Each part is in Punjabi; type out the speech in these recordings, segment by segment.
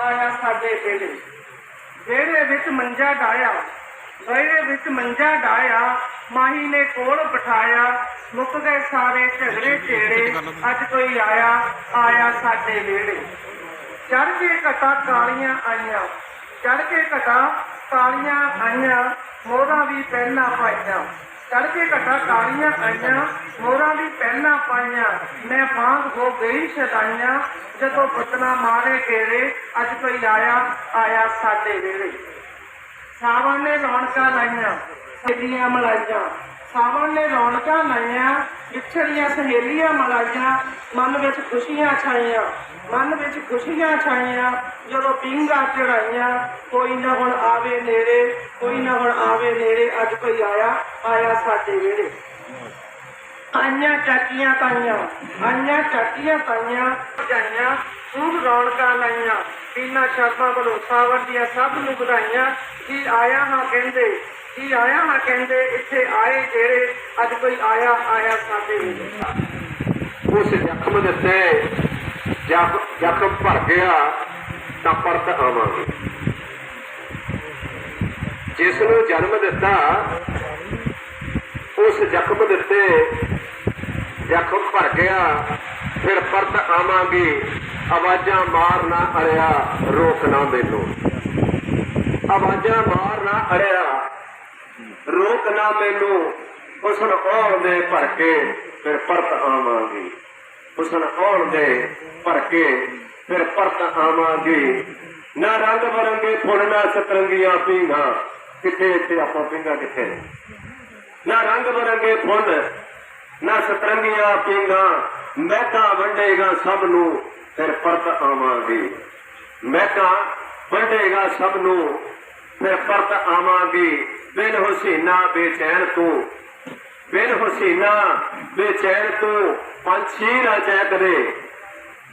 ਆਇਆ ਸਾਡੇ ਵੇੜੇ ਵੇੜੇ ਵਿੱਚ ਮੰਜਾ ਡਾਇਆ ਵੇੜੇ ਵਿੱਚ ਮੰਜਾ ਡਾਇਆ ਮਾਹੀ ਨੇ ਕੋਲ ਬਿਠਾਇਆ ਮੁੱਕ ਗਏ ਸਾਰੇ ਝਗੜੇ ਝੇੜੇ ਅੱਜ ਕੋਈ ਆਇਆ ਆਇਆ ਸਾਡੇ ਵੇੜੇ ਚੜ ਕੇ ਘਟਾ ਕਾਲੀਆਂ ਆਈਆਂ ਚੜ ਕੇ ਘਟਾ ਕਾਲੀਆਂ ਆਈਆਂ ਮੋਹਰਾਂ ਵੀ ਪਹਿਲਾਂ ਪਾਈਆਂ। ਚੜ ਘਟਾ ਕਾਲੀਆਂ ਆਈਆਂ ਮੋਹਰਾਂ ਵੀ ਪਹਿਲਾਂ ਪਾਈਆਂ। ਮੈਂ ਬਾਂਗ ਹੋ ਗਈ ਸ਼ਦਾਈਆਂ, ਜਦੋਂ ਬਤਨਾ ਮਾਰੇ ਘੇਰੇ ਅੱਜ ਕੋਈ ਆਇਆ ਆਇਆ ਸਾਡੇ ਵੇਲੇ। ਸਾਵਣ ਨੇ ਰੌਣਕਾਂ ਲਾਈਆਂ, ਸਹੇਲੀਆਂ ਮਲਾਈਆਂ। ਸਾਵਣ ਨੇ ਰੌਣਕਾਂ ਲਾਈਆਂ, ਵਿਛੜੀਆਂ ਸਹੇਲੀਆਂ ਮਲਾਈਆਂ, ਮਨ ਵਿੱਚ ਖੁਸ਼ੀਆਂ ਛਾਈਆਂ। ਮਨ ਵਿੱਚ ਖੁਸ਼ੀਆਂ ਛਾਈਆਂ, ਜਦੋਂ ਪੀਂਘਾਂ ਚੜਾਈਆਂ ਕੋਈ ਨਾ ਹੁਣ ਆਵੇ ਨੇੜੇ, ਕੋਈ ਨਾ ਹੁਣ ਆਵੇ ਨੇੜੇ, ਅੱਜ ਕੋਈ ਆਇਆ ਆਇਆ ਸਾਡੇ ਵੇੜੇ ਆਈਆਂ ਚਾਚੀਆਂ ਤਾਈਆਂ, ਆਈਆਂ ਚਾਚੀਆਂ ਤਾਈਆਂ ਜਾਈਆਂ ਖੂਬ ਰੌਣਕਾਂ ਲਾਈਆਂ ਪੀਨਾ ਸ਼ਰਮਾ ਵੱਲੋਂ ਸਾਵਰ ਦੀਆਂ ਸਭ ਨੂੰ ਵਧਾਈਆਂ, ਕੀ ਆਇਆ ਹਾਂ ਕਹਿੰਦੇ, ਕੀ ਆਇਆ ਹਾਂ ਕਹਿੰਦੇ, ਇੱਥੇ ਆਏ ਜਿਹੜੇ, ਅੱਜ ਕੋਈ ਆਇਆ ਆਇਆ ਸਾਡੇ ਵੇਲੇ ਉਸ ਜ਼ਖਮ ਦਿੱਤੇ ਉੱਤੇ ਜ਼ਖ- ਜ਼ਖਮ ਭਰ ਗਿਆ ਤਾਂ ਪਰਤ ਆਵਾਂਗੇ। ਜਿਸ ਨੂੰ ਜਨਮ ਦਿੱਤਾ, ਉਸ ਜ਼ਖਮ ਦਿੱਤੇ, ਜ਼ਖਮ ਭਰ ਗਿਆ ਫਿਰ ਪਰਤ ਆਵਾਂਗੇ। ਆਵਾਜ਼ਾਂ ਮਾਰ ਨਾ ਅੜਿਆ, ਰੋਕ ਨਾ ਮੈਨੂੰ। ਆਵਾਜ਼ਾਂ ਮਾਰ ਨਾ ਅੜਿਆ, ਰੋਕ ਨਾ ਮੈਨੂੰ। ਉਸ ਨੂੰ ਆਉਣ ਦੇ ਭਰ ਕੇ ਫਿਰ ਪਰਤ ਆਵਾਂਗੇ। ਉਸ ਆਉਣ ਦੇ ਭਰ ਕੇ ਫਿਰ ਪਰਤ ਆਵਾਂਗੇ ਨਾ ਰੰਗ ਬਰੰਗੇ, ਫੁੱਲ ਨਾ ਸਤਰੰਗੀਆਂ ਪੀਂਘਾਂ। ਕਿੱਥੇ ਇੱਥੇ ਆਪਾਂ ਪੀਂਘਾਂ ਕਿੱਥੇ? ਨਾ ਰੰਗ ਬਰੰਗੇ, ਫੁੱਲ, ਨਾ ਸਤਰੰਗੀਆਂ ਪੀਂਘਾਂ। ਮਹਿਕਾ ਵੰਡੇਗਾ ਸਭ ਨੂੰ, ਫਿਰ ਪਰਤ ਆਵਾਂਗੇ ਮਹਿਕਾ ਵੰਡੇਗਾ ਸਭ ਨੂੰ, ਫਿਰ ਪਰਤ ਆਵਾਂਗੇ ਬਿਨ ਹੁਸੀਨਾ ਬੇਚੈਨ ਤੂੰ ਬਿਨ ਹੁਸੈਨਾ ਬੇਚੈਨ ਤੋਂ ਪੰਛੀ ਨਾ ਚਹਿਕਦੇ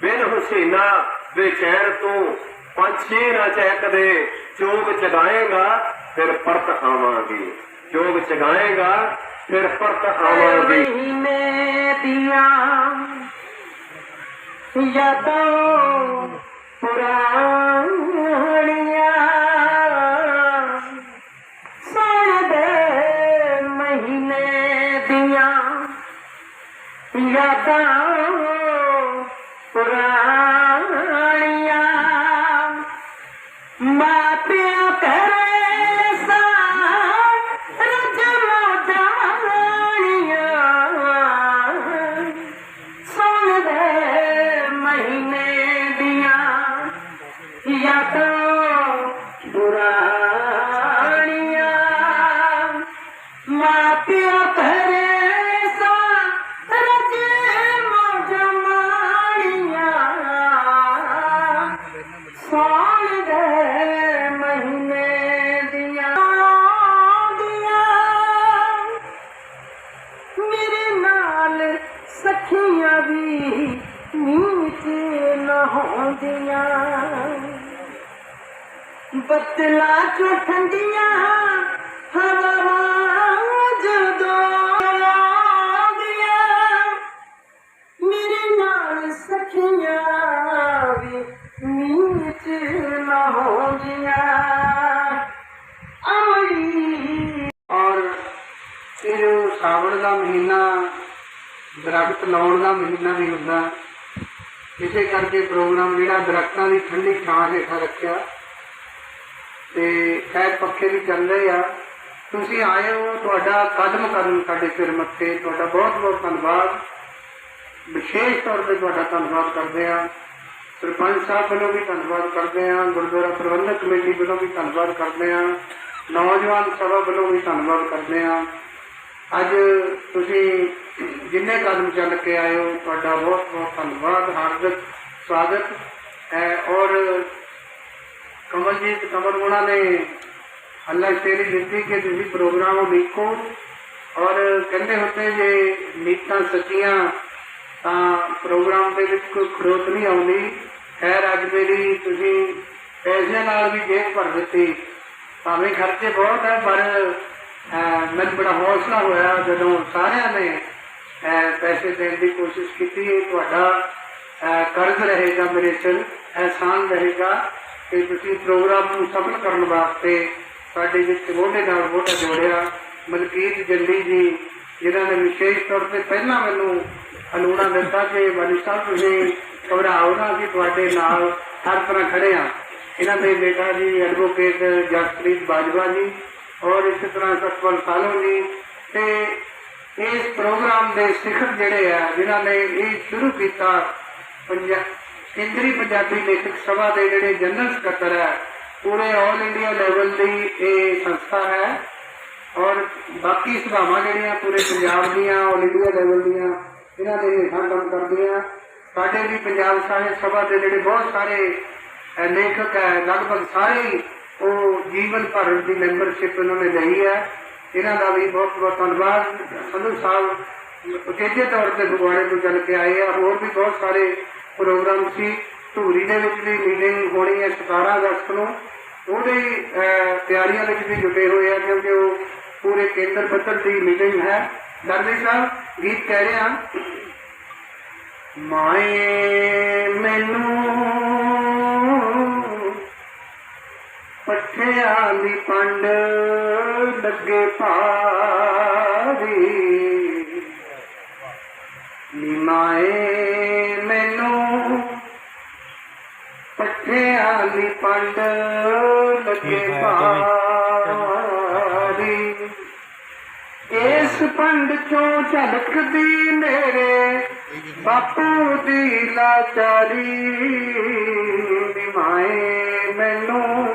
ਬਿਨ ਹੁਸੈਨਾ ਬੇਚੈਨ ਤੋਂ ਪੰਛੀ ਨਾ ਚਹਿਕਦੇ ਚੋਗ ਚਗਾਏਗਾ, ਫਿਰ ਪਰਤ ਆਵਾਂਗੇ। ਚੋਗ ਚਗਾਏਗਾ, ਫਿਰ ਪਰਤ ਆਵਾਂਗੇ। ਮਹੀਨੇ ਦੀਆਂ ਯਾਦਾਂ ਪੁਰਾਣੀਆਂ ਸਖੀਆਂ ਵੀ ਨੀਚ ਨਾ ਹੋਗੀਆਂ ਅਮਰੀ ਔਰ ਇਹ ਸਾਵਣ ਦਾ ਮਹੀਨਾ, ਦਰਖਤ ਲਾਉਣ ਦਾ ਮਹੀਨਾ ਵੀ ਹੁੰਦਾ। ਇਸੇ ਕਰਕੇ ਪ੍ਰੋਗਰਾਮ ਜਿਹੜਾ ਦਰਖਤਾਂ ਦੀ ਠੰਡੀ ਛਾਂ ਹੇਠਾਂ ਰੱਖਿਆ। ਤੇ ਖੈਰ ਪੱਖੇ ਵੀ ਚੱਲ ਰਹੇ ਆ। ਤੁਸੀਂ ਆਏ ਹੋ, ਤੁਹਾਡਾ ਕਦਮ ਕਰਨ ਸਾਡੇ ਸਿਰ ਮੱਥੇ। ਤੁਹਾਡਾ ਬਹੁਤ ਬਹੁਤ ਧੰਨਵਾਦ। ਵਿਸ਼ੇਸ਼ ਤੌਰ ਤੇ ਤੁਹਾਡਾ ਧੰਨਵਾਦ ਕਰਦੇ ਹਾਂ। ਸਰਪੰਚ ਸਾਹਿਬ ਵੱਲੋਂ ਵੀ ਧੰਨਵਾਦ ਕਰਦੇ ਹਾਂ। ਗੁਰਦੁਆਰਾ ਪ੍ਰਬੰਧਕ ਕਮੇਟੀ ਵੱਲੋਂ ਵੀ ਧੰਨਵਾਦ ਕਰਦੇ ਆ ਨੌਜਵਾਨ ਸਭਾ ਵੱਲੋਂ ਵੀ ਧੰਨਵਾਦ ਕਰਦੇ ਆ ਅੱਜ ਤੁਸੀਂ ਜਿੰਨੇ ਕਦਮ ਚੱਲ ਕੇ ਆਏ ਹੋ, ਤੁਹਾਡਾ ਬਹੁਤ ਬਹੁਤ ਧੰਨਵਾਦ। ਹਾਰਦਿਕ ਸਵਾਗਤ ਹੈ। ਔਰ ਕਮਲਜੀਤ ਕਮਲਗੁਣਾ ਨੇ ਅੱਲਾਹ ਤੇਰੀ ਜ਼ਿੰਦਗੀ ਕੇ ਤੁਸੀਂ ਪ੍ਰੋਗਰਾਮ ਦੇਖੋ ਔਰ ਕਹਿੰਦੇ ਹੁੰਦੇ ਜੇ ਨੀਤਾਂ ਸੱਚੀਆਂ ਤਾਂ ਪ੍ਰੋਗਰਾਮ ਦੇ ਵਿੱਚ ਕੋਈ ਖੜੋਤ ਨਹੀਂ ਆਉਂਦੀ ਖੈਰ ਅੱਜ ਮੇਰੀ ਤੁਸੀਂ ਪੈਸਿਆਂ ਨਾਲ ਵੀ ਜੇਬ ਭਰ ਦਿੱਤੀ ਭਾਵੇਂ ਖਰਚੇ ਬਹੁਤ ਹੈ ਪਰ ਅਹ, ਮੈਨੂੰ ਬੜਾ ਹੌਸਲਾ ਹੋਇਆ ਜਦੋਂ ਸਾਰਿਆਂ ਨੇ ਅਹ, ਪੈਸੇ ਦੇਣ ਦੀ ਕੋਸ਼ਿਸ਼ ਕੀਤੀ ਤੁਹਾਡਾ ਅਹ, ਕਰਜ਼ ਰਹੇਗਾ ਮੇਰੇ ਸਿਰ ਅਹਿਸਾਨ ਰਹੇਗਾ ਕਿ ਤੁਸੀਂ ਪ੍ਰੋਗਰਾਮ ਨੂੰ ਸਫਲ ਕਰਨ ਵਾਸਤੇ ਸਾਡੇ ਵਿੱਚ ਮੋਢੇ ਨਾਲ ਮੋਢਾ ਜੋੜਿਆ। ਮਲਕੀਤ ਜੱਲੀ ਜੀ, ਜਿਨ੍ਹਾਂ ਨੇ ਵਿਸ਼ੇਸ਼ ਤੌਰ ਤੇ ਪਹਿਲਾਂ ਮੈਨੂੰ ਅਲੂਣਾ ਦਿੱਤਾ ਕਿ ਵਾਲੀ ਸਾਹਿਬ ਤੁਸੀਂ ਘਬਰਾਓ ਨਾ ਕਿ ਤੁਹਾਡੇ ਨਾਲ ਹਰ ਤਰ੍ਹਾਂ ਖੜੇ ਆ ਇਹਨਾਂ ਦੇ ਬੇਟਾ ਜੀ ਐਡਵੋਕੇਟ ਜਸਪ੍ਰੀਤ ਬਾਜਵਾ ਜੀ ਔਰ ਇਸੇ ਤਰ੍ਹਾਂ ਸਤਪਾਲ ਸਾਲੋ ਜੀ। ਤੇ ਇਸ ਪ੍ਰੋਗਰਾਮ ਦੇ ਸਿਖਰ ਜਿਹੜੇ ਆ, ਜਿਨ੍ਹਾਂ ਨੇ ਇਹ ਸ਼ੁਰੂ ਕੀਤਾ ਪੰਜਾ ਕੇਂਦਰੀ ਪੰਜਾਬੀ ਲੇਖਕ ਸਭਾ ਦੇ ਜਿਹੜੇ ਜਨਰਲ ਸਕੱਤਰ ਹੈ, ਪੂਰੇ ਆਲ ਇੰਡੀਆ ਲੈਵਲ ਦੀ ਇਹ ਸੰਸਥਾ ਹੈ। ਔਰ ਬਾਕੀ ਸਭਾਵਾਂ ਜਿਹੜੀਆਂ ਪੂਰੇ ਪੰਜਾਬ ਦੀਆਂ ਆਲ ਇੰਡੀਆ ਲੈਵਲ ਦੀਆਂ, ਇਹਨਾਂ ਦੇ ਹੇਠਾਂ ਕੰਮ ਕਰਦੀਆਂ। ਸਾਡੇ ਵੀ ਪੰਜਾਬ ਸਾਹਿਤ ਸਭਾ ਦੇ ਜਿਹੜੇ ਬਹੁਤ ਸਾਰੇ ਲੇਖਕ ਹੈ, ਲਗਭਗ ਸਾਰੇ ਉਹ ਜੀਵਨ ਭਰ ਦੀ ਮੈਂਬਰਸ਼ਿਪ ਉਹਨਾਂ ਨੇ ਲਈ ਹੈ। ਇਹਨਾਂ ਦਾ ਵੀ ਬਹੁਤ ਬਹੁਤ ਧੰਨਵਾਦ। ਸੰਧੂ ਸਾਹਿਬ ਉਚੇਜੇ ਤੌਰ ਤੇ ਫਗਵਾੜੇ ਤੋਂ ਚੱਲ ਕੇ ਆਏ ਆ। ਹੋਰ ਵੀ ਬਹੁਤ ਸਾਰੇ ਪ੍ਰੋਗਰਾਮ ਸੀ। ਧੂਰੀ ਦੇ ਵਿੱਚ ਵੀ ਮੀਟਿੰਗ ਹੋਣੀ ਹੈ 17 ਅਗਸਤ ਨੂੰ। ਉਹਦੇ ਤਿਆਰੀਆਂ ਵਿੱਚ ਵੀ ਜੁਟੇ ਹੋਏ ਆ ਕਿਉਂਕਿ ਉਹ ਪੂਰੇ ਕੇਂਦਰ ਪੱਧਰ ਦੀ ਮੀਟਿੰਗ ਹੈ। ਦਰਵੇ ਸਾਹਿਬ, ਗੀਤ ਕਹਿ ਰਹੇ ਹਨ ਮਾਏ ਮੈਨੂੰ ਪੱਠਿਆਂ ਦੀ ਪੰਡ ਲੱਗੇ ਭਾਰੀ। ਨਿਮਾਏ ਮੈਨੂੰ। ਪੱਠਿਆਂ ਦੀ ਪੰਡ ਲੱਗੇ ਭਾਰੀ। ਇਸ ਪੰਡ ਚੋਂ ਝਲਕਦੀ ਮੇਰੇ ਬਾਪੂ ਦੀ ਲਾਚਾਰੀ। ਨਿਮਾਏ ਮੈਨੂੰ।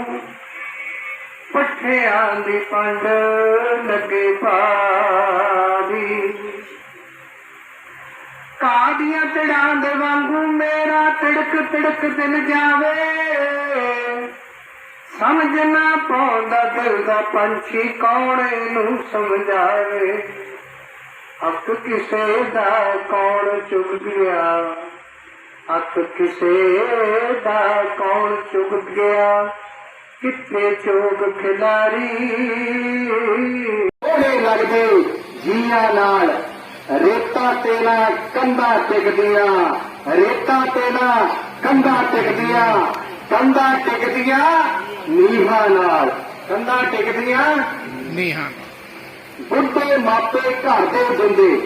ਪੱਠਿਆਂ ਦੀ ਪੰਡ ਲੱਗੇ ਭਾਰੀ। ਕਾਦੀਆਂ ਤੜਾਂ ਦੇ ਵਾਂਗੂ ਮੇਰਾ ਤਿੜਕ ਤਿੜਕ ਦਿਲ ਜਾਵੇ। ਸਮਝ ਨਾ ਪਾਉਂਦਾ ਦਿਲ ਦਾ ਪੰਛੀ ਕੌਣ ਇਹਨੂੰ ਸਮਝਾਵੇ? ਅੱਖ ਕਿਸੇ ਦਾ ਕੌਣ ਚੁਗ ਗਿਆ? ਅੱਖ ਕਿਸੇ ਦਾ ਕੌਣ ਚੁਗ ਗਿਆ? ਕਿੱਥੇ ਚੋਗ ਖਿਲਾਰੀ? ਉਹਨੇ ਲੱਗਦੇ ਜੀਆਂ ਨਾਲ ਰੇਤਾ ਤੇ ਨਾ ਕੰਧਾਂ ਟਿਕਦੀਆਂ ਰੇਤਾ ਤੇ ਨਾ ਕੰਧਾਂ ਟਿਕਦੀਆਂ ਕੰਧਾਂ ਟਿਕਦੀਆਂ ਨੀਹਾਂ ਨਾਲ। ਕੰਧਾਂ ਟਿਕਦੀਆਂ ਨੀਹਾਂ ਬੁੱਢੇ ਮਾਪੇ ਘਰ ਦੇ ਜਿੰਦੇ।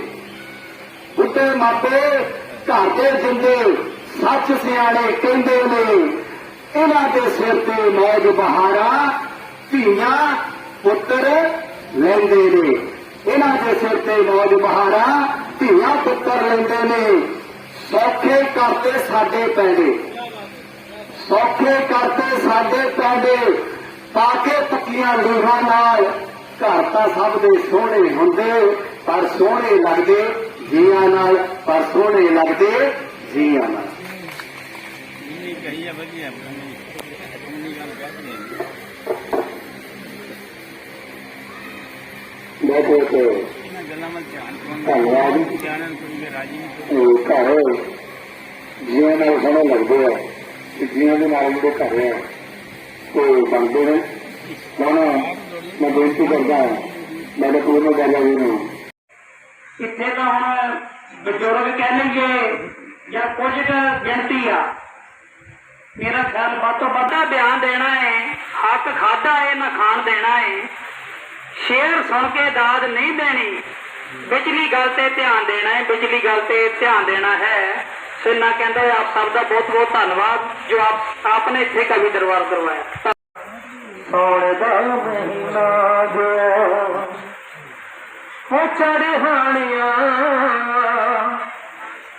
ਬੁੱਢੇ ਮਾਪੇ ਘਰ ਦੇ ਜਿੰਦੇ ਸੱਚ ਸਿਆਣੇ ਕਹਿੰਦੇ ਨੇ ਇਹਨਾਂ ਦੇ ਸਿਰ ਤੇ ਮੌਜ ਬਹਾਰਾ ਧੀਆਂ ਪੁੱਤਰ ਲੈਂਦੇ ਨੇ। ਇਹਨਾਂ ਦੇ ਸਿਰ ਤੇ ਮੌਜ ਬਹਾਰਾ ਧੀਆਂ ਪੁੱਤਰ ਲੈਂਦੇ ਨੇ। ਸੌਖੇ ਕਰਤੇ ਸਾਡੇ ਪੈਂਦੇ। ਸੌਖੇ ਕਰਤੇ ਸਾਡੇ ਪੈਂਦੇ ਪਾ ਕੇ ਪੱਕੀਆਂ ਲੀਹਾਂ ਨਾਲ ਘਰ ਤਾਂ ਸਭ ਦੇ ਸੋਹਣੇ ਹੁੰਦੇ, ਪਰ ਸੋਹਣੇ ਲੱਗਦੇ ਜੀਆਂ ਨਾਲ, ਪਰ ਸੋਹਣੇ ਲੱਗਦੇ ਜੀਆਂ ਨਾਲ। ਬਹੁਤ ਬਹੁਤ ਧੰਨਵਾਦ। ਉਹ ਘਰ ਜੀਆਂ ਨਾਲ ਸੋਹਣੇ ਲੱਗਦੇ ਆ ਤੇ ਜੀਆਂ ਦੇ ਨਾਲ ਜਿਹੜੇ ਘਰ ਆ ਉਹ ਬਣਦੇ ਨੇ। ਹੁਣ ਮੈਂ ਬੇਨਤੀ ਕਰਦਾ ਮੇਰੇ ਕੋਲ ਨੂੰ ਗੱਲ ਆਈ ਨੂੰ। ਇੱਥੇ ਤਾਂ ਹੁਣ ਬਜ਼ੁਰਗ ਕਹਿਣਗੇ ਜਾਂ ਕੁਝ ਕੁ ਗਿਣਤੀ ਆ। ਮੇਰਾ ਖਿਆਲ ਵੱਧ ਤੋਂ ਵੱਧਾ ਬਿਆਨ ਦੇਣਾ ਹੈ ਹੱਕ ਖਾਦਾ ਹੈ ਨਾ ਖਾਣ ਦੇਣਾ ਹੈ। ਸ਼ੇਰ ਸੁਣ ਕੇ ਦਾਦ ਨਹੀਂ ਦੇਣੀ। ਬਿਜਲੀ ਗੱਲ ਤੇ ਧਿਆਨ ਦੇਣਾ ਹੈ ਬਿਜਲੀ ਗੱਲ ਤੇ ਧਿਆਨ ਦੇਣਾ ਹੈ। ਸਿਨਾ ਕਹਿੰਦਾ ਆਪ ਸਭ ਦਾ ਬਹੁਤ ਬਹੁਤ ਧੰਨਵਾਦ, ਜੋ ਆਪ, ਆਪਨੇ ਇੱਥੇ ਕਵੀ ਦਰਬਾਰ ਕਰਵਾਇਆ। ਸੌਣ ਦਾ ਮਹੀਨਾ ਗਿਆ ਹੋ ਚੜ੍ਹਾਣੀਆਂ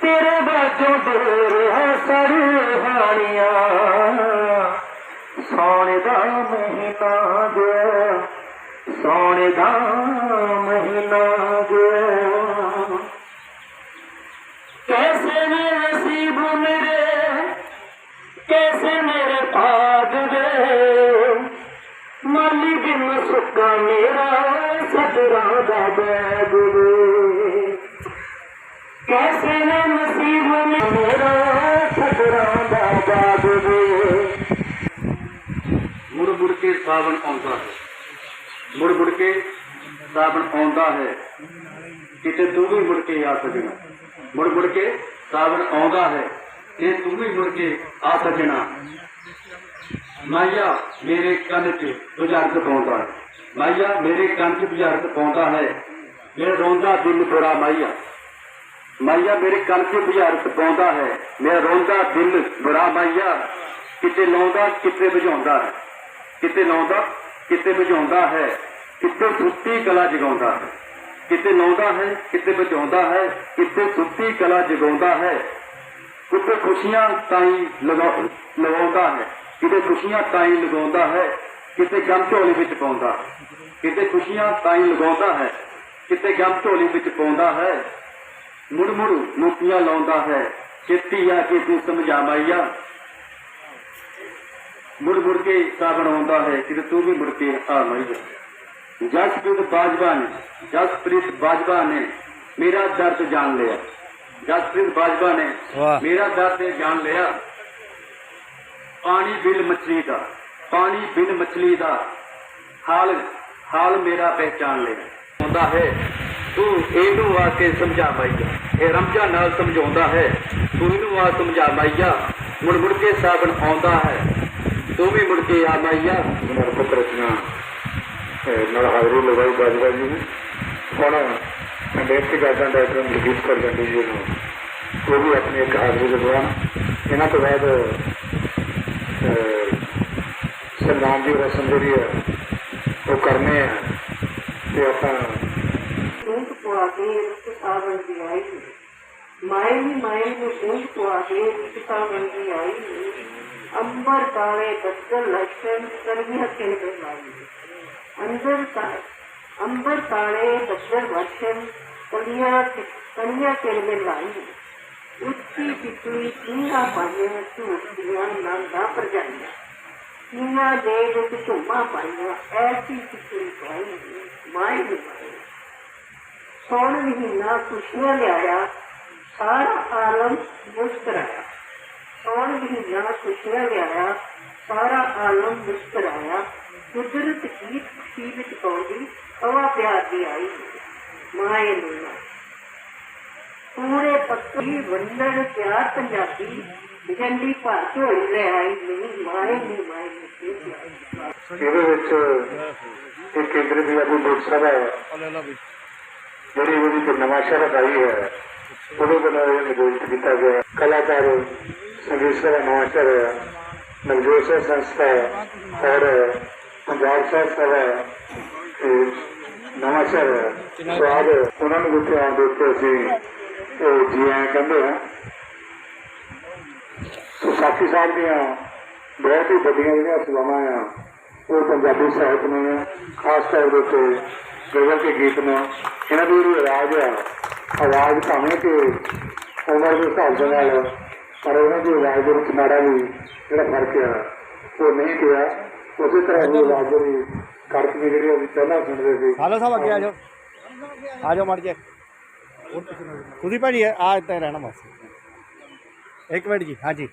ਤੇਰੇ ਬਾਝੋਂ ਦੂਰ ਹੈ ਸਰਹਾਣੀਆਂ ਸੌਣ ਦਾ ਮਹੀਨਾ ਗਿਆ ਸੋਹਣੇ ਦਾ ਮਹੀਨਾ ਗਿਆ ਕੈਸੇ ਮੇਰੇ ਸੀਬ ਮੇਰੇ, ਕੈਸੇ ਮੇਰੇ ਪਾਗ ਦੇ। ਮਾਲੀ ਬਿਨ ਸੁੱਕਾ ਮੇਰਾ ਸਦਰਾ ਦਾ ਬੈਗ ਦੇ। ਕੈਸੇ ਨੇ ਨਸੀਬ ਮੇਰਾ ਸਦਰਾ ਦਾ ਬਾਗ ਦੇ। ਮੁੜ ਮੁੜ ਕੇ ਸਾਵਣ ਆਉਂਦਾ ਹੈ। ਮੁੜ ਮੁੜ ਕੇ ਸਾਵਣ ਆਉਂਦਾ ਹੈ। ਕਿਤੇ ਤੂੰ ਵੀ ਮੁੜ ਕੇ ਆ ਸਕਣਾ। ਮੁੜ ਮੁੜ ਕੇ ਸਾਵਣ ਆਉਂਦਾ ਹੈ। ਤੇ ਤੂੰ ਵੀ ਮੁੜ ਕੇ ਆ ਸਜਣਾ ਮਾਇਆ ਮੇਰੇ ਕੰਨ 'ਚ ਬੁਝਾਰਤ ਪਾਉਂਦਾ ਹੈ। ਮਾਇਆ ਮੇਰੇ ਕੰਨ 'ਚ ਬੁਝਾਰਤ ਪਾਉਂਦਾ ਹੈ। ਮੇਰਾ ਰੋਂਦਾ ਦਿਲ ਬੁਰਾ ਮਾਇਆ ਮਾਇਆ ਮੇਰੇ ਕੰਨ 'ਚ ਬੁਝਾਰਤ ਪਾਉਂਦਾ ਹੈ। ਮੇਰਾ ਰੋਂਦਾ ਦਿਲ ਬੁਰਾ ਮਾਇਆ ਕਿਤੇ ਲਾਉਂਦਾ, ਕਿਤੇ ਵਜਾਉਂਦਾ ਹੈ। ਕਿਤੇ ਲਾਉਂਦਾ, ਕਿਤੇ ਵਜਾਉਂਦਾ ਹੈ। ਕਿਤੇ ਸੁੱਤੀ ਕਲਾ ਜਗਾਉਂਦਾ ਹੈ? ਕਿਤੇ ਲਾਉਂਦਾ ਹੈ ਕਿਤੇ ਵਜਾਉਂਦਾ ਹੈ ਕਿਤੇ ਸੁੱਤੀ ਕਲਾ ਜਗਾਉਂਦਾ ਹੈ? ਕਿਤੇ ਖੁਸ਼ੀਆਂ ਤਾਈ ਲਗਾਉਂਦਾ ਹੈ? ਕਿਤੇ ਖੁਸ਼ੀਆਂ ਤਾਈ ਲਗਾਉਂਦਾ ਹੈ ਕਿਤੇ ਗਮ ਝੋਲੀ ਵਿੱਚ ਪਾਉਂਦਾ ਹੈ? ਕਿਤੇ ਖੁਸ਼ੀਆਂ ਤਾਈ ਲਗਾਉਂਦਾ ਹੈ ਕਿਤੇ ਗਮ ਝੋਲੀ ਵਿੱਚ ਪਾਉਂਦਾ ਹੈ? ਮੁੜ ਮੁੜ ਮੋਤੀਆਂ ਲਾਉਂਦਾ ਹੈ, ਛੇਤੀ ਆ ਕੇ ਤੂੰ ਸਮਝਾ ਮਾਈਆ ਮੁੜ ਮੁੜ ਕੇ ਸਾਵਣ ਆਉਂਦਾ ਹੈ, ਕਿਤੇ ਤੂੰ ਵੀ ਮੁੜ ਕੇ ਆ ਮਾਈਆ ਜਸਪ੍ਰੀਤ ਬਾਜਵਾ ਨੇ ਜਸਪ੍ਰੀਤ ਬਾਜਵਾ ਨੇ ਮੇਰਾ ਦਰਦ ਜਾਣ ਲਿਆ। ਜਸਪ੍ਰੀਤ ਬਾਜਵਾ ਨੇ ਮੇਰਾ ਦਰਦ ਜਾਣ ਲਿਆ। ਪਾਣੀ ਬਿਨ ਮਛਲੀ ਦਾ ਪਾਣੀ ਬਿਨ ਮਛਲੀ ਦਾ ਹਾਲ ਹਾਲ ਮੇਰਾ ਪਹਿਚਾਨ ਲਿਆ। ਹੁੰਦਾ ਹੈ ਤੂੰ ਇਹਨੂੰ ਆ ਕੇ ਸਮਝਾ ਮਾਈਆ। ਇਹ ਰਮਜਾ ਨਾਲ ਸਮਝਾਉਂਦਾ ਹੈ ਤੂੰ ਇਹਨੂੰ ਆ ਸਮਝਾ ਮਾਈਆ। ਮੁੜ ਮੁੜ ਕੇ ਸਾਵਣ ਆਉਂਦਾ ਹੈ ਤੂੰ ਵੀ ਮੁੜ ਕੇ ਆ ਮਾਈਆ। ਮੇਰਾ ਪੁੱਤਰ ਰਚਨਾ ਨਾਲ ਹਾਜ਼ਰੀ ਲਗਾਈ ਬਾਜਵਾ ਜੀ ਨੇ ਹੁਣ ਮੈਂ ਬੇਨਤੀ ਕਰਦਾ ਡਾਕਟਰ ਮਲਕੀਤ ਕਰ ਜਾਂਦੀ ਜੀ ਨੂੰ ਉਹ ਵੀ ਆਪਣੀ ਇੱਕ ਹਾਜ਼ਰੀ ਲਗਵਾਉਣ ਇਹਨਾਂ ਤੋਂ ਬਾਅਦ ਸਨਮਾਨ ਦੀ ਰਸਮ ਜਿਹੜੀ ਹੈ ਉਹ ਕਰਨੇ ਆ ਤੇ ਆਪਾਂ ऊंट पुआ के रुख सावन की आई मायनी मायनी ऊंट पुआ के रुख सावन की आई अंबर काले बदल लक्षण कन्या के लाई अंदर ਅੰਦਰ ਅੰਬਰ ਤਾਲੇ ਬੱਦਰ ਵਸਨ ਕਲੀਆਂ ਕਲੀਆਂ ਤੇਰੇ ਲਾਈ। ਉੱਚੀ ਪਿੱਤੂਈ ਕਿੰਨਾ ਪਾਈਆਂ ਝੂਠ ਦੀਆਂ ਨੰਦਾ ਪ੍ਰਜਾਈਆਂ ਕਿੰਨਾ ਦੇ ਵਿੱਚ ਝੁਮਾ ਪਾਈਆਂ, ਐਸੀ ਪਿੱਤੂਈ ਪਾਈ ਮਾਈ ਦੀ ਪਾਈ ਸੋਣ ਮਹੀਨਾ ਖੁਸ਼ੀਆਂ ਲਿਆਇਆ, ਸਾਰਾ ਆਲਮ ਮੁਸਕਰਾਇਆ ਸੋਣ ਮਹੀਨਾ ਖੁਸ਼ੀਆਂ ਲਿਆਇਆ, ਸਾਰਾ ਆਲਮ ਮੁਸਕਰਾਇਆ ਕੁਦਰਤ ਗੀਤ ਖੁਸ਼ੀ ਪਾਉਂਦੀ ਹਵਾ ਪਿਆਰ ਦੀ ਆਈ ਮਾਏ ਨੂੰ ਪੂਰੇ ਪੱਕੀ ਵੰਡਣ ਪਿਆਰ ਪੰਜਾਬੀ ਜੰਡੀ ਭਰ ਝੋਲੀ ਲੈ ਆਈ। ਨਹੀਂ ਮਾਏ ਨਹੀਂ ਮਾਏ ਨਹੀਂ ਇਹਦੇ ਵਿੱਚ ਇੱਕ ਕੇਂਦਰੀ ਪੰਜਾਬੀ ਲੋਕ ਸਭਾ ਹੈ। ਜਿਹੜੀ ਉਹਦੀ ਤੇ ਨਵਾਂ ਸ਼ਹਿਰ ਆਈ ਹੈ। ਉਹਦੇ ਵੱਲੋਂ ਇਹ ਨਿਰਦੇਸ਼ ਕੀਤਾ ਗਿਆ ਕਲਾਕਾਰ ਸੰਗੀਤ ਸਭਾ ਨਵਾਂ ਸ਼ਹਿਰ ਹੈ। ਨਵਜੋਤ ਸੰਸਥਾ ਹੈ। ਔਰ ਪੰਜਾਬ ਸਾਹਿਬ ਸਭਾ ਹੈ ਤੇ ਨਵਾਂ ਸ਼ਹਿਰ ਹੈ। ਸਵਾਦ ਉਹਨਾਂ ਨੂੰ ਜਿੱਥੇ ਆਉਣ ਦੇ ਉੱਤੇ ਅਸੀਂ ਇਹ ਜੀ ਆਇਆਂ ਕਹਿੰਦੇ ਹਾਂ ਸੋ ਸਾਥੀ ਸਾਹਿਬ ਦੀਆਂ ਬਹੁਤ ਹੀ ਵੱਡੀਆਂ ਜਿਹੜੀਆਂ ਸੇਵਾਵਾਂ ਆ, ਉਹ ਪੰਜਾਬੀ ਸਾਹਿਤ ਨੇ ਖਾਸ ਤੌਰ ਦੇ ਉੱਤੇ ਗਜ਼ਲ ਕੇ ਗੀਤ ਨੇ ਇਹਨਾਂ ਦੀ ਜਿਹੜੀ ਆਵਾਜ਼ ਆ, ਆਵਾਜ਼ ਭਾਵੇਂ ਕਿ ਉਮਰ ਦੇ ਹਿਸਾਬ ਦੇ ਨਾਲ, ਪਰ ਉਹਨਾਂ ਦੀ ਆਵਾਜ਼ ਦੇ ਵਿੱਚ ਮਾੜਾ ਵੀ ਜਿਹੜਾ ਫ਼ਰਕ ਆ, ਉਹ ਨਹੀਂ ਪਿਆ। ਉਸੇ ਤਰ੍ਹਾਂ ਦੀ ਆਵਾਜ਼ ਜਿਹੜੀ ਕਰਕ ਜਿਹੜੀ ਅਸੀਂ ਪਹਿਲਾਂ ਸੁਣਦੇ ਸੀ। ਹਾਲੋ ਸਾਹਿਬ ਅੱਗੇ ਆ ਜਾਓ। ਆ ਜਾਓ ਮੜ ਜੇ ਖੁਦੀ ਭਾਜੀ ਆ ਇੱਥੇ ਰਹਿਣਾ ਬਸ। ਇੱਕ ਮਿੰਟ ਜੀ ਹਾਂਜੀ।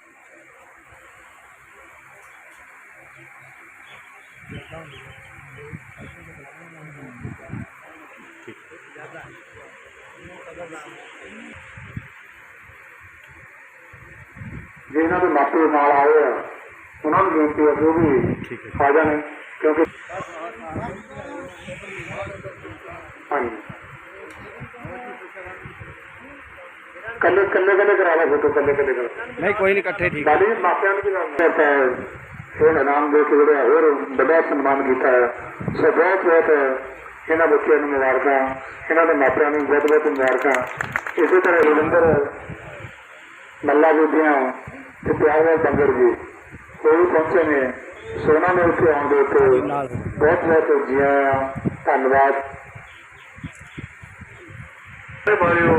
ਜੇ ਇਹਨਾਂ ਦੇ ਮਾਪੇ ਨਾਲ ਆਏ ਆ ਉਹਨਾਂ ਨੂੰ ਬੇਨਤੀ ਹੈ ਕਿ ਉਹ ਵੀ ਆ ਜਾਣ ਕਿਉਂਕਿ ਹਾਂਜੀ ਕੱਲੇ ਕੱਲੇ ਕੱਲੇ ਕਰਾ ਲਾ ਫੋਟੋ ਕੱਲੇ ਕੱਲੇ ਕਰਾ ਨਹੀਂ ਕੋਈ ਨਹੀਂ ਇਕੱਠੇ ਠੀਕ ਬਾਲੀ ਮਾਪਿਆਂ ਨੂੰ ਵੀ ਨਾਲ ਇਹ ਇਨਾਮ ਦੇ ਕੇ ਜਿਹੜਾ ਹੋਰ ਵੱਡਾ ਸਨਮਾਨ ਕੀਤਾ ਹੈ ਸੋ ਬਹੁਤ ਬਹੁਤ ਇਹਨਾਂ ਬੱਚਿਆਂ ਨੂੰ ਮੁਬਾਰਕਾਂ ਇਹਨਾਂ ਦੇ ਮਾਪਿਆਂ ਨੂੰ ਬਹੁਤ ਬਹੁਤ ਮੁਬਾਰਕਾਂ ਇਸੇ ਤਰ੍ਹਾਂ ਰਵਿੰਦਰ ਮੱਲਾ ਬੀਬੀਆਂ ਤੇ ਪਿਆਰੇ ਬੰਗਰ ਜੀ ਉਹ ਵੀ ਪਹੁੰਚੇ ਨੇ ਸੋਨਾ ਮਿਲ ਕੇ ਆਉਣ ਦੇ ਉੱਤੇ ਬਹੁਤ ਬਹੁਤ ਜੀ ਆਇਆਂ ਧੰਨਵਾਦ ਬਾਰਿਓ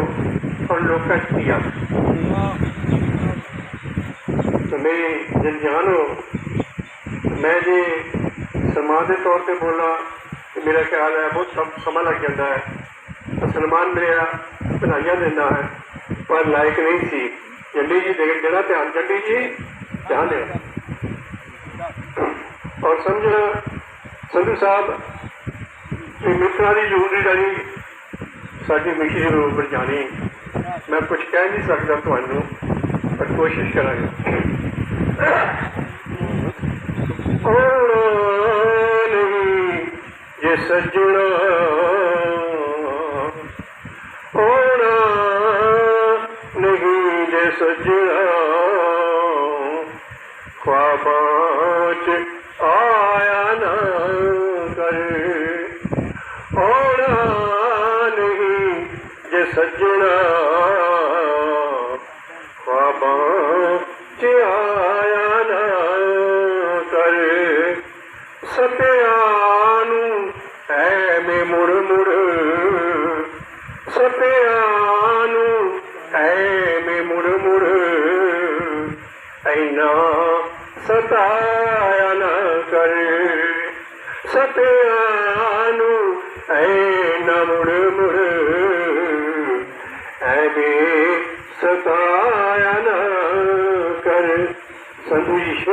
ਔਰ ਲੋਕਾਂ ਕੀਆ तुम्हें जब जानो मैं जी सलमान के तौर पे बोला तो मेरा ख्याल है बहुत सम, समा लग जाता है तो सलमान मेरा बनाइया देना है पर लायक नहीं सी चंडी जी देख देना ध्यान चंडी जी ध्यान ਔਰ ਸਮਝਣਾ ਸੰਧੂ ਸਾਹਿਬ, ਇਹ ਮਿੱਤਰਾਂ ਦੀ ਜ਼ਰੂਰੀ ਦਾ ਜੀ। ਸਾਡੀ ਮਿਸ਼ਨ ਜ਼ਰੂਰ ਪਰ ਜਾਣੀ ਮੈਂ ਕੁਝ ਕਹਿ ਨਹੀਂ ਸਕਦਾ ਤੁਹਾਨੂੰ, ਪਰ ਕੋਸ਼ਿਸ਼ ਕਰਾਂਗੇ। ਔਰ ਨਹੀਂ, ਜੇ ਸੱਜਣਾ ਸਜਣਾ ਖਵਾਬਾਂ ਜੇ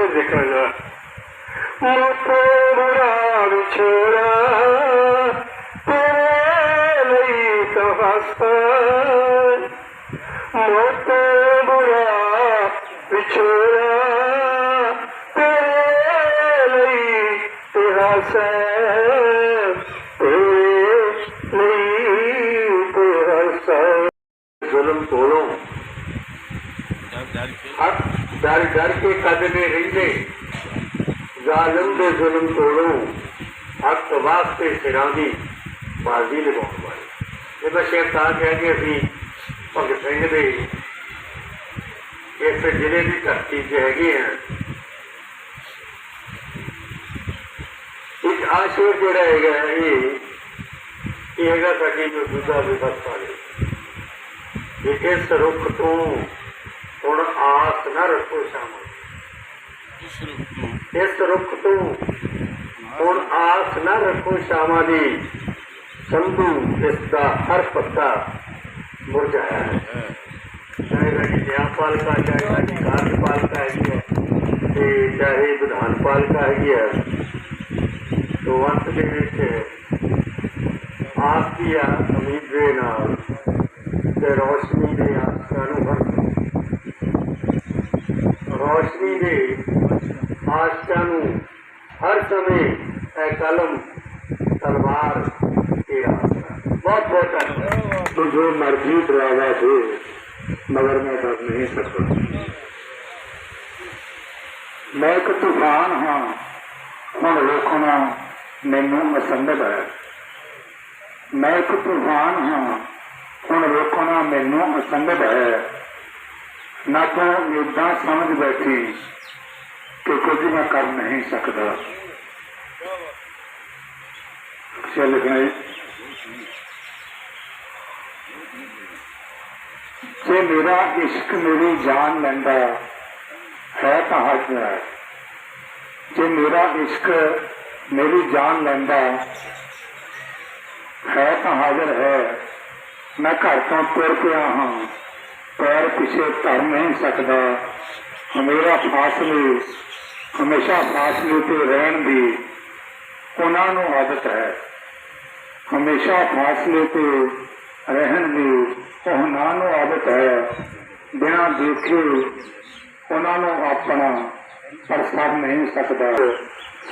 लिखण बुरा बिछोड़ ते बुराड़ तेरे तुहा से ते सलम थोरो ਡਰ ਡਰ ਕੇ ਕਦਮੇ ਰਹਿੰਦੇ। ਜ਼ਾਲਮ ਦੇ ਜ਼ੁਲਮ ਕੋਲੋਂ ਹੱਕ ਵਾਸਤੇ ਸਿਰਾਂ ਦੀ ਬਾਜ਼ੀ ਲਗਾਉਣ ਵਾਲੇ। ਇਹ ਮੈਂ ਸ਼ੇਰ ਤਾਂ ਕਹਿ ਕੇ ਅਸੀਂ ਭਗਤ ਸਿੰਘ ਦੇ ਇਸ ਜ਼ਿਲ੍ਹੇ ਦੀ ਧਰਤੀ 'ਚ ਹੈਗੇ ਆ ਇੱਕ ਆਸ਼ੀਰ ਜਿਹੜਾ ਹੈਗਾ ਇਹ ਇਹ ਹੈਗਾ ਸਾਡੀ ਮੌਜੂਦਾ ਵਿਵਸਥਾ ਦੇ ਕਿ ਇਸ ਰੁੱਖ ਤੋਂ ਆਸ ਨਾ ਰੱਖੋ ਸ਼ਾਮਲ ਇਸ ਰੁੱਖ ਤੋਂ ਹੁਣ ਆਸ ਨਾ ਰੱਖੋ ਸ਼ਾਮਾਂ ਦੀ ਸੰਧੂ ਇਸ ਦਾ ਹਰ ਪੱਤਾ ਮੁਰਝਾਇਆ ਹੈ ਚਾਹੇ ਸਾਡੀ ਨਿਆਂਪਾਲਿਕਾ ਚਾਹੇ ਸਾਡੀ ਕਾਰਜਪਾਲਿਕਾ ਹੈਗੀ ਹੈ ਤੇ ਚਾਹੇ ਵਿਧਾਨਪਾਲਿਕਾ ਹੈਗੀ ਹੈ ਤੋ ਅੰਤ ਦੇ ਵਿੱਚ ਆਸ ਦੀ ਆ ਉਮੀਦ ਦੇ ਨਾਲ ਤੇ ਰੋਸ਼ਨੀ ਦੇ ਆਸ਼ਕਾਂ ਨੂੰ ਹਰ ਸਮੇਂ ਇਹ ਕਲਮ, ਤਲਵਾਰ ਤੇਰਾ ਬਹੁਤ ਬਹੁਤ ਧੰਨਵਾਦ। ਤੂੰ ਜੋ ਮਰਜ਼ੀ ਦਰਾਵਾ ਦੇ, ਮਗਰ ਮੈਂ ਕਰ ਨਹੀਂ ਸਕਦਾ। ਮੈਂ ਇੱਕ ਤੂਫਾਨ ਹਾਂ। ਹੁਣ ਲੋਕਾਂ ਨੂੰ, ਮੈਨੂੰ ਮਸੰਦ ਹੈ। ਮੈਂ ਇੱਕ ਤੂਫਾਨ ਹਾਂ। ਹੁਣ ਲੋਕਾਂ ਨੂੰ, ਮੈਨੂੰ ਮਸੰਦ ਹੈ। ਨਾ ਤਾਂ ਇਦਾਂ ਸਮਝ ਬੈਠੀ ਕਿ ਕੁਝ ਮੈਂ ਕਰ ਨਹੀਂ ਸਕਦਾ। ਚੱਲ ਗਏ ਜੇ ਮੇਰਾ ਇਸ਼ਕ ਮੇਰੀ ਜਾਨ ਲੈਂਦਾ ਹੈ ਤਾਂ ਹੱਕ ਹੈ। ਜੇ ਮੇਰਾ ਇਸ਼ਕ ਮੇਰੀ ਜਾਨ ਲੈਂਦਾ ਹੈ ਤਾਂ ਹਾਜ਼ਰ ਹੈ। ਮੈਂ ਘਰ ਤੋਂ ਤੁਰ ਪਿਆ ਹਾਂ। ਪੈਰ ਪਿਛੇ ਧਰ ਨਹੀਂ ਸਕਦਾ। ਮੇਰਾ ਫਾਸਲੇ, ਹਮੇਸ਼ਾ ਫਾਸਲੇ ਤੇ ਰਹਿਣ ਦੀ ਉਹਨਾਂ ਨੂੰ ਆਦਤ ਹੈ। ਹਮੇਸ਼ਾ ਫਾਸਲੇ ਤੇ ਰਹਿਣ ਦੀ ਉਹਨਾਂ ਨੂੰ ਆਦਤ ਹੈ। ਬਿਨਾਂ ਦੇਖੇ ਉਹਨਾਂ ਨੂੰ ਆਪਣਾ ਪਰ ਸਰ ਨਹੀਂ ਸਕਦਾ।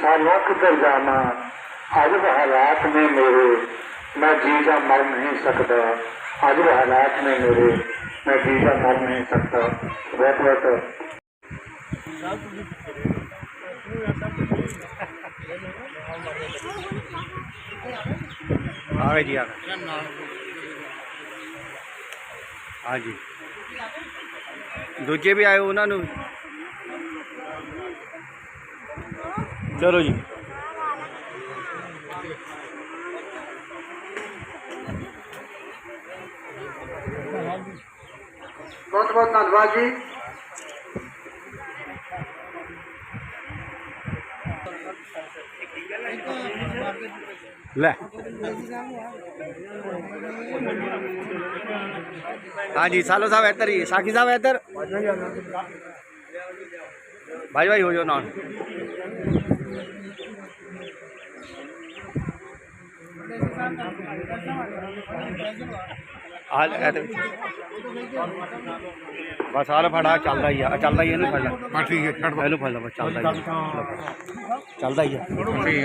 ਸਾਰਿਆਂ ਕਿੱਧਰ ਜਾਣਾ ਅੱਜ ਹਾਲਾਤ ਨੇ ਮੇਰੇ, ਮੈਂ ਜੀ ਜਾ ਮਰ ਨਹੀਂ ਸਕਦਾ। आज हालात में मेरे मैं जीजा मर नहीं सकता बहुत बहुत ਆਵੇ ਜੀ ਆ ਹਾਂਜੀ ਦੂਜੇ ਵੀ ਆਏ ਉਹਨਾਂ ਨੂੰ ਚਲੋ ਜੀ ਬਹੁਤ ਬਹੁਤ ਧੰਨਵਾਦ ਜੀ ਲੈ ਹਾਂ ਜੀ ਸਾਲੋ ਸਾਹਿਬ ਇੱਧਰ ਹੀ ਸਾਖੀ ਸਾਹਿਬ ਇੱਧਰ ਭਾਈ ਭਾਈ ਹੋ ਜਾਓ ਨਾਲ ਆ ਲੈ ਇਹਦੇ ਵਿੱਚ। ਬਸ ਆਹ ਲੈ ਫੜ ਆ ਚੱਲਦਾ ਹੀ ਆ ਆਹ ਚੱਲਦਾ ਹੀ ਆ, ਇਹਨੂੰ ਫੜ ਲੈ ਹਾਂ ਠੀਕ ਹੈ ਛੱਡ ਇਹਨੂੰ ਫੜ ਲੈ ਬਸ ਚੱਲਦਾ ਹੀ ਆ ਚੱਲਦਾ ਹੀ ਆ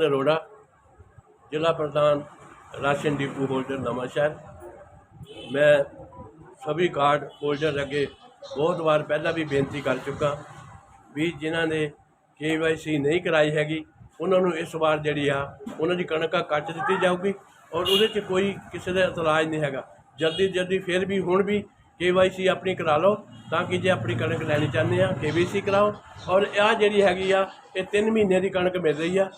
ਚੰਦ ਅਰੋੜਾ ਜ਼ਿਲ੍ਹਾ ਪ੍ਰਧਾਨ ਰਾਸ਼ਨ ਡਿਪੂ ਹੋਲਡਰ ਨਵਾਂਸ਼ਹਿਰ ਮੈਂ ਸਭੀ ਕਾਰਡ ਹੋਲਡਰ ਅੱਗੇ ਬਹੁਤ ਵਾਰ ਪਹਿਲਾਂ ਵੀ ਬੇਨਤੀ ਕਰ ਚੁੱਕਾ ਵੀ ਜਿਨ੍ਹਾਂ ਨੇ ਕੇਵਾਈਸੀ ਨਹੀਂ ਕਰਾਈ ਹੈਗੀ, ਉਹਨਾਂ ਨੂੰ ਇਸ ਵਾਰ ਜਿਹੜੀ ਆ, ਉਹਨਾਂ ਦੀ ਕਣਕਾਂ ਕੱਟ ਦਿੱਤੀ ਜਾਊਗੀ ਔਰ ਉਹਦੇ 'ਚ ਕੋਈ ਕਿਸੇ ਦਾ ਇਤਰਾਜ਼ ਨਹੀਂ ਹੈਗਾ। ਜਲਦੀ ਜਲਦੀ ਫਿਰ ਵੀ, ਹੁਣ ਵੀ ਕੇਵਾਈਸੀ ਆਪਣੀ ਕਰਾ ਲਓ ਤਾਂ ਕਿ ਜੇ ਆਪਣੀ ਕਣਕ ਲੈਣੀ ਚਾਹੁੰਦੇ ਆ ਕੇਵਾਈਸੀ ਕਰਾਓ। ਔਰ ਆ ਜਿਹੜੀ ਹੈਗੀ ਆ, ਇਹ 3 ਮਹੀਨੇ ਦੀ ਕਣਕ ਮਿਲ ਰਹੀ ਆ।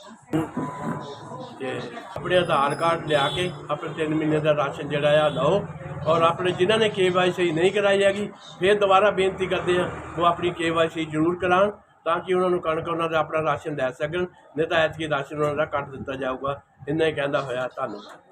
ਤੇ ਆਪਣੇ ਆਧਾਰ ਕਾਰਡ ਲਿਆ ਕੇ ਆਪਣੇ 3 ਮਹੀਨੇ ਦਾ ਰਾਸ਼ਨ ਜਿਹੜਾ ਆ, ਲਓ। ਔਰ ਆਪਣੇ ਜਿਨ੍ਹਾਂ ਨੇ ਕੇਵਾਈਸੀ ਨਹੀਂ ਕਰਾਈ ਹੈਗੀ, ਫਿਰ ਦੁਬਾਰਾ ਬੇਨਤੀ ਕਰਦੇ ਆ, ਉਹ ਆਪਣੀ ਕੇਵਾਈਸੀ ਜ਼ਰੂਰ ਕਰਾਉਣ ਤਾਂ ਕਿ ਉਹਨਾਂ ਨੂੰ ਕਣਕ ਉਹਨਾਂ ਦਾ ਆਪਣਾ ਰਾਸ਼ਨ ਲੈ ਸਕਣ, ਨਹੀਂ ਤਾਂ ਐਤਕੀ ਰਾਸ਼ਨ ਉਹਨਾਂ ਦਾ ਕੱਟ ਦਿੱਤਾ ਜਾਊਗਾ। ਇੰਨਾ ਹੀ ਕਹਿੰਦਾ ਹੋਇਆ, ਧੰਨਵਾਦ।